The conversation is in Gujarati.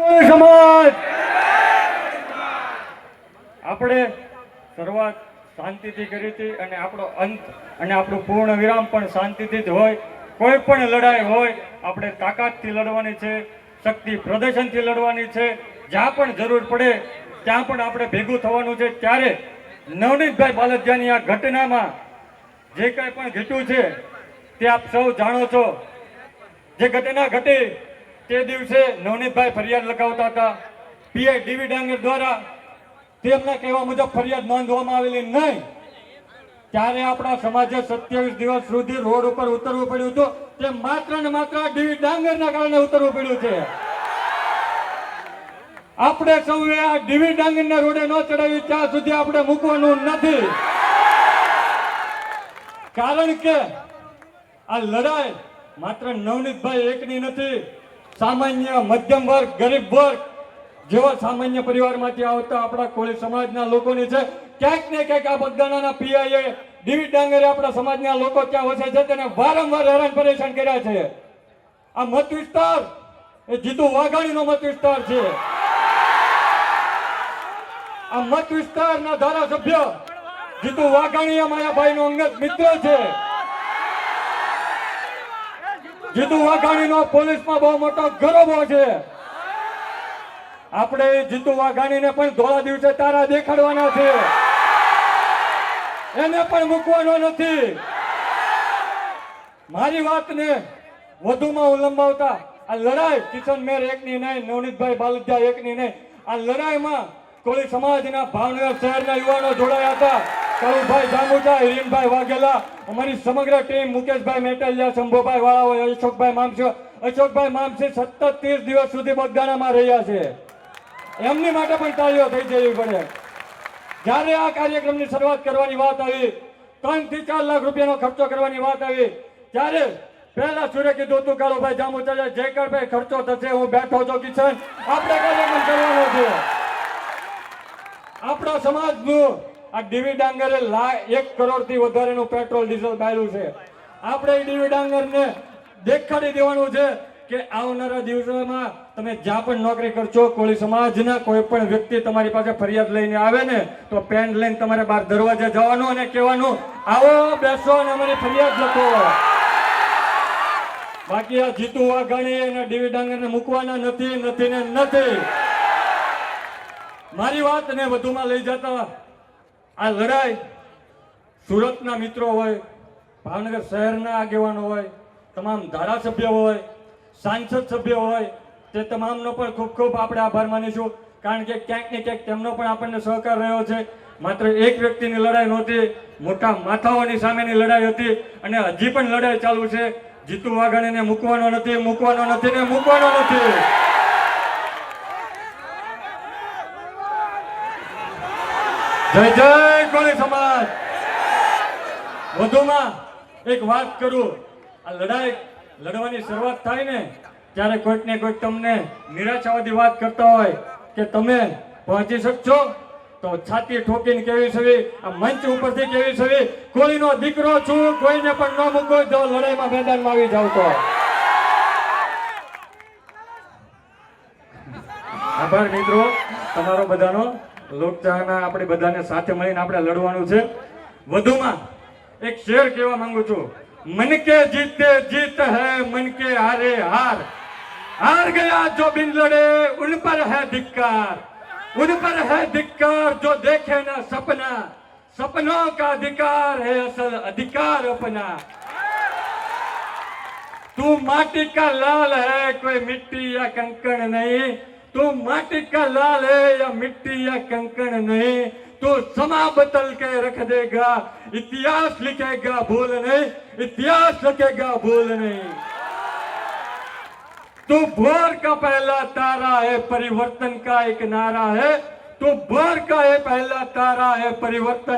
સમાજ! આપણે શરૂઆત શાંતિથી કરી હતી અને આપણો અંત અને આપણું પૂર્ણ વિરામ પણ શાંતિથી જ હોય. કોઈ પણ લડાઈ હોય, આપણે તાકાતથી લડવાની છે, શક્તિ પ્રદર્શનથી લડવાની છે, જ્યાં પણ જરૂર પડે, ત્યાં પણ આપણે ભેગું થવાનું છે. ત્યારે નવનીતભાઈ બાલદિયાની આ ઘટનામાં જે કાંઈ પણ ઘટ્યું છે, તે આપ સૌ જાણો છો. જે ઘટના ઘટી તે દિવસે નવનીતભાઈ ફરિયાદ લગાવતા હતા. પીઆઈ ડીવી ડાંગર દ્વારા તેમના કહેવા મુજબ ફરિયાદ નોંધવામાં આવેલી નહીં. ત્યારે આપણા સમાજે સત્યાવીસ દિવસ સુધી રોડ ઉપર ઉતરવું પડ્યું હતું. તે માત્ર ને માત્ર ડીવી ડાંગરના કારણે ઉતરવું પડ્યું છે. આપણે સૌએ આ ડીવી ડાંગરના રોડે ન ચડાવી, ત્યાં સુધી આપણે મૂકવાનું નથી. કારણ કે આ લડાઈ માત્ર નવનીતભાઈ એકની નથી સામાન્ય મધ્યમ વર્ગ, ગરીબ વર્ગ જેવા સામાન્ય પરિવારમાંથી આવતા આપણા કોળી સમાજના લોકોની છે, ક્યાંક ને ક્યાંક આ બગદાણાના પીઆઈએ ડીવી ડાંગરે આપણા સમાજના લોકો ત્યાં વસે છે, તેને વારંવાર હેરાન પરેશાન કર્યા છે. આ મત વિસ્તાર, એ જીતુ વાઘાણીનો મત વિસ્તાર છે. આ મત વિસ્તારના ધારાસભ્ય જીતુ વાઘાણી માયાભાઈ નો અંગત મિત્ર છે. જીતુ વાઘાણીનો પોલીસમાં બહુ મોટો ગરબો છે. આપણે જીતુ વાઘાણીને પણ ધોળા દિવસે તારા દેખાડવાના છે. એને પણ મૂકવાનો નથી. મારી વાતને વધુમાં હું લંબાવતા આ લડાઈ, કિશન મેર એકની નહીં, નવનીતભાઈ બાલદિયા એકની નહીં, આ લડાઈમાં કોળી સમાજના ભાવનગર શહેરના યુવાનો જોડાયા હતા. કરુભાઈ જામુજા હિરીનભાઈ વાઘેલા, અમારી સમગ્ર ટીમ, મુકેશભાઈ મેટલિયા, શંભુભાઈ હોય અશોકભાઈ મામસી અશોકભાઈ મામસી સતત ત્રીસ દિવસ સુધી બગદાણામાં રહ્યા છે. એમની માટે પણ તાળીઓ થઈ જવી પડે. જ્યારે આ કાર્યક્રમની શરૂઆત કરવાની વાત આવી ત્રણથી ચાર લાખ રૂપિયાનો ખર્ચો કરવાની વાત આવી, ત્યારે પહેલા સૂર્ય કીધું તું કાળુભાઈ જે જયકરભાઈ ખર્ચો થશે, હું બેઠો છું. કિશન આપણે કાર્યક્રમ કરવાનો છે. આપણા સમાજનું આ ડીવી ડાંગરે એક કરોડથી વધારેનું પેટ્રોલ, ડીઝલ બાળ્યું છે. આપણે ડીવી ડાંગરને દેખાડી દેવાનું છે કે આવનારા દિવસોમાં તમે જ્યાં પણ નોકરી કરશો, કોળી સમાજના કોઈ પણ વ્યક્તિ તમારી પાસે ફરિયાદ લઈને આવે ને, તો પેન લઈને તમારે બહાર દરવાજે જવાનું અને કહેવાનું, આવો, બેસો અને અમારી ફરિયાદ લખો. બાકી આ જીતુ વાઘાણી અને ડીવી ડાંગરને મૂકવાના નથી નથી ને નથી. મારી વાતને વધુમાં લઈ જતા આ લડાઈ સુરતના મિત્રો હોય, ભાવનગર શહેરના આગેવાનો હોય, તમામ ધારાસભ્ય હોય, સાંસદ સભ્ય હોય, તે તમામનો પણ ખૂબ ખૂબ આપણે આભાર માનીશું. કારણ કે ક્યાંક ને ક્યાંક તેમનો પણ આપણને સહકાર રહ્યો છે. માત્ર એક વ્યક્તિની લડાઈ નહોતી, મોટા માથાઓની સામેની લડાઈ હતી અને હજી પણ લડાઈ ચાલુ છે. જીતુ વાઘાણીને મૂકવાનો નથી મૂકવાનો નથી ને મૂકવાનો નથી. જય જય કોળી સમાજ. વધુમાં એક વાત કરું. આ લડાઈ લડવાની શરૂઆત થાય ને, ત્યારે કોઈક ને કોઈક તમને નિરાશાવાદી વાત કરતા હોય કે તમે પહોંચી શકશો? તો છાતી ઠોકીને કેવી છે આ મંચ ઉપરથી કેવી છે કોઈનો દીકરો છું, કોઈને પણ ન મૂકો, જો લડાઈમાં મેદાનમાં આવી જાવ તો. આભાર મિત્રો તમારો બધાનો. લોકચાહના આપણે બધાને સાથે મળીને આપણે લડવાનું છે વધુમાં એક શેર કહેવા માંગુ છું મન કે જીતે જીત હૈ મન કે હારે હાર हार गया जो बिन लड़े उन पर है धिक्कार उन पर है धिक्कार जो देखे ना सपना सपनों का अधिकार है असल अधिकार अपना तू माटी का लाल है कोई मिट्टी या कंकड़ नहीं तू माटी का लाल है या मिट्टी या कंकड़ नहीं, तू समा बदल के रख देगा, इतिहास लिखेगा भूल नहीं, इतिहास लिखेगा भूल नहीं। तू भोर का पहला तारा है, परिवर्तन का एक नारा है, तू भोर का ये पहला तारा है, परिवर्तन